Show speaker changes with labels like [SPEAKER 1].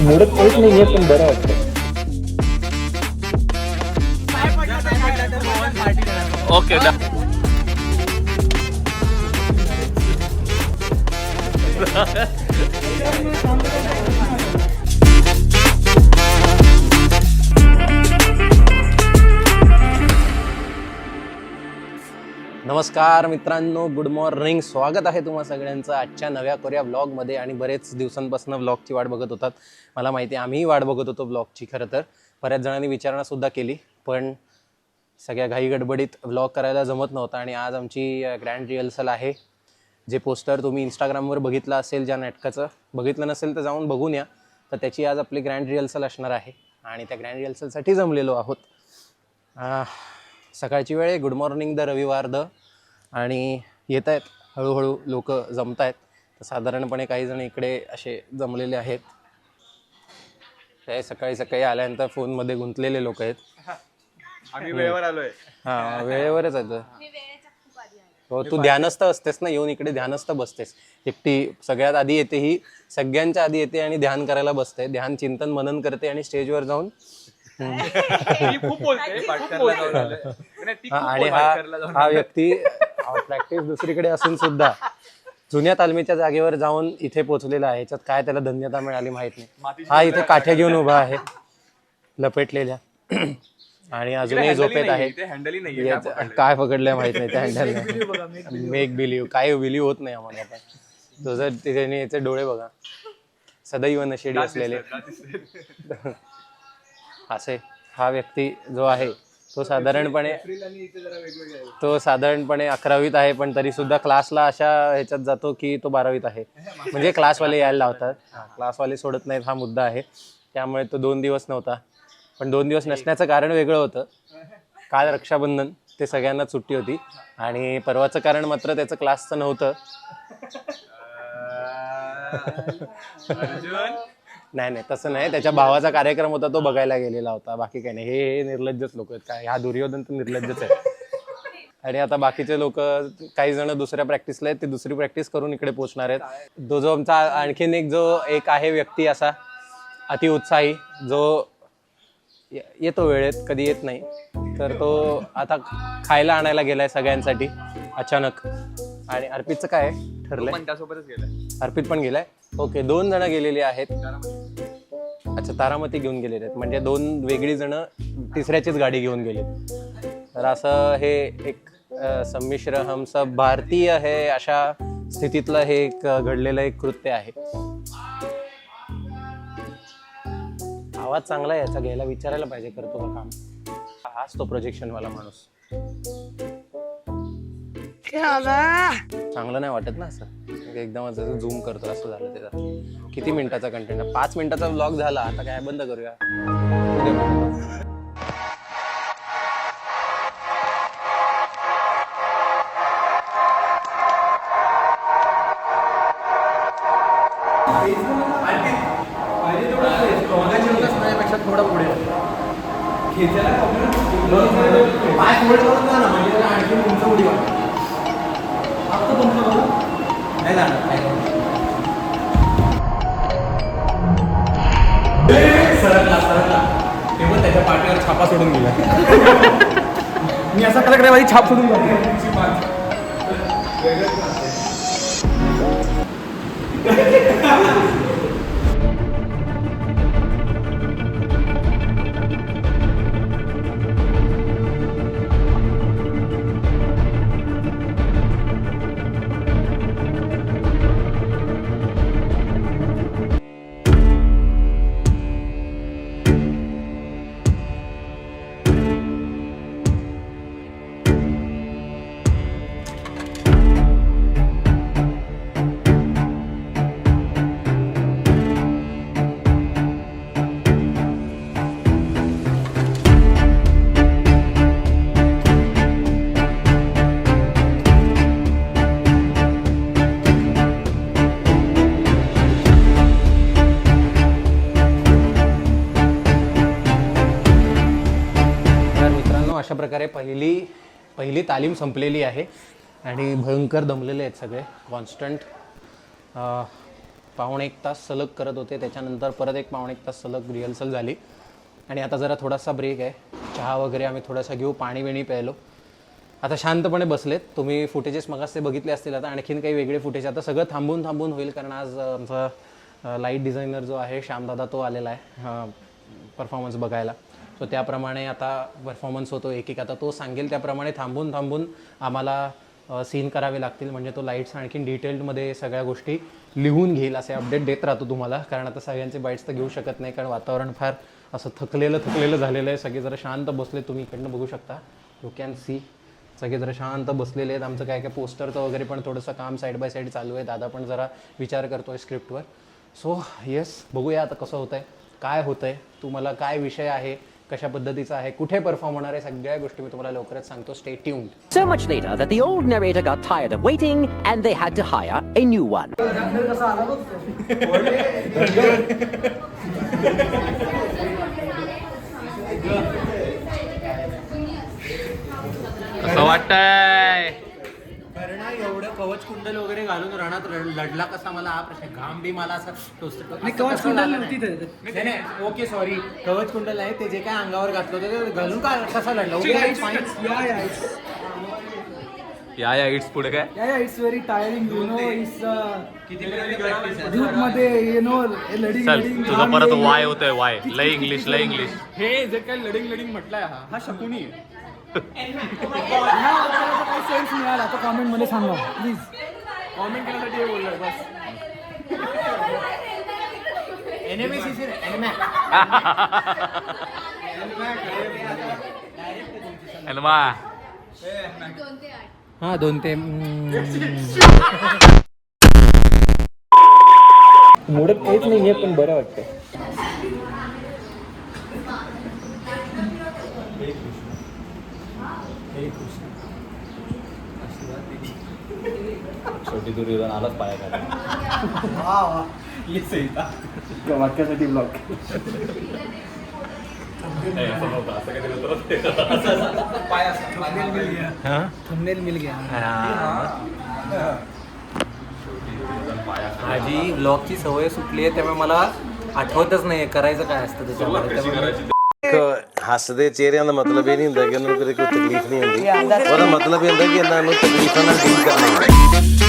[SPEAKER 1] मोडत काहीच नाहीये पण बरं वाटतं.
[SPEAKER 2] ओके नमस्कार मित्रांनो गुड मॉर्निंग स्वागत आहे तुम्हा सगळ्यांचं आजच्या नव्या कोरिया ब्लॉगमध्ये आणि बरेच दिवसांपासून ब्लॉगची वाट बघत होतात. मला माहिती आहे आम्हीही वाट बघत होतो ब्लॉगची खरं तर. बऱ्याच जणांनी विचारणासुद्धा केली पण सगळ्या घाई गडबडीत ब्लॉग करायला जमत नव्हतं आणि आज आमची ग्रँड रिहर्सल आहे. जे पोस्टर तुम्ही इंस्टाग्रामवर बघितलं असेल ज्या नाटकाचं बघितलं नसेल तर जाऊन बघून या. तर त्याची आज आपली ग्रँड रिहर्सल असणार आहे आणि त्या ग्रँड रिहर्सलसाठी जमलेलो आहोत. सकाळची वेळ आहे. गुड मॉर्निंग द रविवार द. आणि येत आहेत हळूहळू लोक जमत आहेत तर साधारणपणे काही जण इकडे असे जमलेले आहेत. ते सकाळी सकाळी आल्यानंतर फोनमध्ये गुंतलेले लोक आहेत.
[SPEAKER 3] आम्ही वेळेवर आलोय.
[SPEAKER 2] हां वेळेवरच आहेत. हो तू ध्यानस्थ असतेस ना येऊन इकडे ध्यानस्थ बसतेस. एकटी सगळ्यात आधी येते ही सगळ्यांच्या आधी येते आणि ध्यान करायला बसते. ध्यान चिंतन मनन करते आणि स्टेजवर जाऊन
[SPEAKER 3] ती खूप बोलते पाटकरला जाऊन आलोय. नाही, ती
[SPEAKER 2] हा,
[SPEAKER 3] खूप
[SPEAKER 2] आणि
[SPEAKER 3] बोल-
[SPEAKER 2] हा
[SPEAKER 3] जाऊन
[SPEAKER 2] हा व्यक्ती प्रॅक्टिस दुसरीकडे असून सुद्धा जुन्या तालमीच्या जागेवर जाऊन इथे पोहोचलेला आहे. याच्यात काय त्याला धन्यता मिळाली माहीत नाही. हा इथे काठ्या घेऊन उभा आहे. लपेटलेल्या. आणि अजूनही
[SPEAKER 3] handle ही
[SPEAKER 2] झोपेत
[SPEAKER 3] नाहीये,
[SPEAKER 2] आहे.
[SPEAKER 3] इथे handle ही नाहीये.
[SPEAKER 2] याचं- काय पकडलंय माहीत नाही त्या हँडल मेक बिलीव काय बिलीव होत नाही आम्हाला पण तुझं त्याने याचे डोळे बघा. सदैव नशेडी असलेले. असे हा व्यक्ती जो आहे तो साधारणपणे तो साधारणपणे अकरावीत आहे पण तरी सुद्धा क्लासला अशा ह्याच्यात जातो की तो बारावीत आहे. म्हणजे क्लासवाले यायला लावतात. क्लासवाले सोडत नाहीत हा मुद्दा आहे. त्यामुळे तो दोन दिवस नव्हता. पण दोन दिवस नसण्याचं कारण वेगळं होतं. काल रक्षाबंधन ते सगळ्यांना सुट्टी होती. आणि परवाचं कारण मात्र त्याचं क्लासचं नव्हतं. नाही नाही तसं नाही. त्याच्या भावाचा कार्यक्रम होता तो बघायला गेलेला होता. बाकी काही नाही. हे हे निर्लज्जच लोक आहेत. काय हा दुर्योधन तर निर्लज्जच आहे आणि आता बाकीचे लोक काही जण दुसऱ्या प्रॅक्टिसला आहेत ते दुसरी प्रॅक्टिस करून इकडे पोहोचणार आहेत. तो जो आमचा आणखीन एक जो एक आहे व्यक्ती असा अतिउत्साही जो ये- येतो वेळेत कधी येत नाही तर तो आता खायला आणायला गेलाय सगळ्यांसाठी अचानक. आणि अर्पितचं काय आहे? ठरलंय.
[SPEAKER 3] पण त्यासोबतच गेलाय.
[SPEAKER 2] अर्पित पण गेलाय? ओके दोन जण गेलेली आहेत. अच्छा तारामती घेऊन गेलेले आहेत. म्हणजे दोन वेगळी जण तिसऱ्याचीच गाडी घेऊन गेले तर असं हे एक संमिश्र हम सब भारतीय हे अशा स्थितीतलं हे एक घडलेलं एक कृत्य आहे. आवाज चांगला आहे याचा घ्यायला विचारायला पाहिजे करतो का काम? हाच तो प्रोजेक्शनवाला माणूस. चांगलं नाही वाटत ना असं म्हणजे एकदम झूम करतो असं झालं ते जरा. किती मिनिटाचा कंटेंट पाच मिनिटाचा व्लॉग झाला आता काय बंद करूया उद्या.
[SPEAKER 1] त्याच्या पाठीवर छापा सोडून गेला. मी असा कला करायला माझी छाप सोडून
[SPEAKER 2] तर प्रकारे पहिली पहिली तालीम संपलेली आहे. आणि भयंकर दमलेले आहेत सगळे. कॉन्स्टंट पावणे एक तास सलग करत होते. त्याच्यानंतर परत एक पावणे एक तास सलग रिहर्सल झाली. आणि आता जरा थोडासा ब्रेक आहे. चहा वगैरे आम्ही थोडासा घेऊ पाणी बिणी प्यायलो. आता शांतपणे बसलेत. तुम्ही फुटेजेस मगास ते बघितले असतील आता. आणखीन काही वेगळे फुटेज आता सगळं थांबून थांबून होईल कारण आज आमचा लाइट डिझायनर जो आहे श्यामदादा तो आलेला आहे परफॉर्मन्स बघायला. सो त्याप्रमाणे आता परफॉर्मन्स होतो. एक एक आता तो सांगेल त्याप्रमाणे थांबून थांबून आम्हाला सीन करावे लागतील. म्हणजे तो लाईट्स आणखीन डिटेल्डमध्ये सगळ्या गोष्टी लिहून घेईल असे अपडेट देत राहतो तुम्हाला. कारण आता सगळ्यांचे बाईट्स तर घेऊ शकत नाही. कारण वातावरण फार असं थकलेलं थकलेलं झालेलं आहे. सगळे जरा शांत बसले तुम्ही इकडनं बघू शकता. यू कॅन सी सगळे जरा शांत बसलेले आहेत. आमचं काय काय पोस्टरचं वगैरे पण थोडंसं काम साईड बाय साईड चालू आहे. दादा पण जरा विचार करतो आहे स्क्रिप्टवर सो येस बघूया आता कसं होतं आहे काय होतं आहे तुम्हाला काय विषय आहे? कशा पद्धतीचा आहे कुठे परफॉर्म होणार आहे सगळ्या गोष्टी मी तुम्हाला लवकरच सांगतो. Stay tuned
[SPEAKER 4] so much later that the old narrator got tired of waiting and they had to hire a new one
[SPEAKER 3] कसं वाटतंय?
[SPEAKER 2] कारण एवढं कवच कुंडल वगैरे घालून राहणार लढला कसा मला हा प्रश्न? घाम बी मला असं टोचतो. कवच कुंडल ओके सॉरी कवच कुंडल आहे ते जे काय अंगावर घातलं होतं ते घालून का कसा लढला ओके फाईन
[SPEAKER 3] या या इट्स. पुढे काय?
[SPEAKER 5] Yeah, yeah, it's very tiring, you know, it's uh, group मध्ये, you know, लढी
[SPEAKER 3] चल
[SPEAKER 5] लढी
[SPEAKER 3] तुझं परत वाय होतोय वाय. लय इंग्लिश लय इंग्लिश
[SPEAKER 1] हे जे काही लडिंग लडिंग म्हटलंय हा हा शकुनी आहे.
[SPEAKER 5] काही सेन्स मिळाला? तर कॉमेंटमध्ये सांगा. प्लीज
[SPEAKER 1] कॉमेंट करण्यासाठी हे बोललोय बस.
[SPEAKER 2] हा दोन ते मोडत काहीच नाहीये पण बरं वाटतं
[SPEAKER 3] शेवटी तू रिझन आलाच पाया
[SPEAKER 1] वाक्यासाठी
[SPEAKER 5] थंबनेल मिल गया.
[SPEAKER 2] माझी ब्लॉगची सवय सुटली आहे त्यामुळे मला आठवतच नाही करायचं काय असतं त्याच्यामध्ये.
[SPEAKER 6] ਹੱਸਦੇ ਚਿਹਰਿਆਂ ਦਾ ਮਤਲਬ ਇਹ ਨਹੀਂ ਹੁੰਦਾ ਕਿ ਉਹਨਾਂ ਨੂੰ ਕਦੇ ਕੋਈ ਤਕਲੀਫ ਨਹੀਂ ਹੁੰਦੀ। ਉਹਦਾ ਮਤਲਬ ਇਹ ਹੁੰਦਾ ਕਿ ਇਹਨਾਂ ਨੂੰ ਤਕਲੀਫਾਂ ਨਾਲ ਡੀਲ ਕਰਨਾ ਹੈ